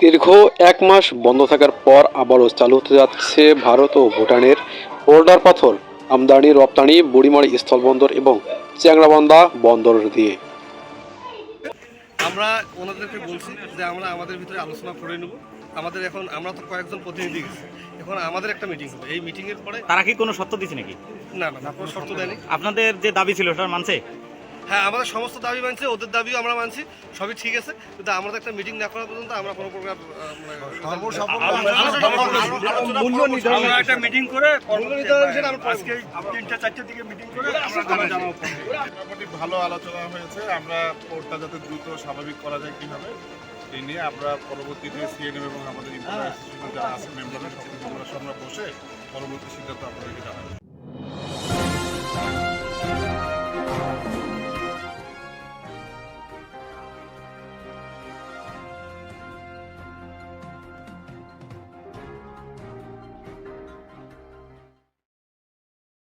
দীর্ঘ এক মাস বন্ধ থাকার পর আবারও চালু হতে যাচ্ছে ভারত ও ভুটানের বর্ডার পাথর। আমদানি রপ্তানি বুড়িমারি স্থলবন্দর এবং চ্যাংরাবান্ধা বন্দর দিয়ে। আমরা ওনাদেরকে বলছি যে আমরা আমাদের ভিতরে আলোচনা করে নেব। আমাদের এখন আমরা তো কয়েকজন প্রতিনিধি গেছি। এখন আমাদের একটা মিটিং হবে। এই মিটিং এর পরে তারা কি কোনো শর্ত দিচ্ছে নাকি? না না না কোনো শর্ত দেয়নি। আপনাদের যে দাবি ছিল সেটা মানছে? হ্যাঁ আমাদের সমস্ত দাবি মানছে ওদের দাবিও আমরা মানছি সবই ঠিক আছে। কিন্তু আমাদের একটা মিটিং না করা পর্যন্ত আমরা কোনো প্রকার আহ, মানে মূল্য নির্ধারণ আমরা একটা মিটিং করে মূল্য নির্ধারণ বিষয়ে আমরা আজকে তিনটা চারটে দিকে মিটিং করে আমরা জানাব। মোটামুটি ভালো আলোচনা হয়েছে। আমরা কোর্টটা যাতে দ্রুত স্বাভাবিক করা যায় কীভাবে এই নিয়ে আমরা পরবর্তীতে সিএনএম এবং আমাদের যারা আছে মেম্বাররা আমরা বসে পরবর্তী সিদ্ধান্ত আপনাদেরকে জানাব।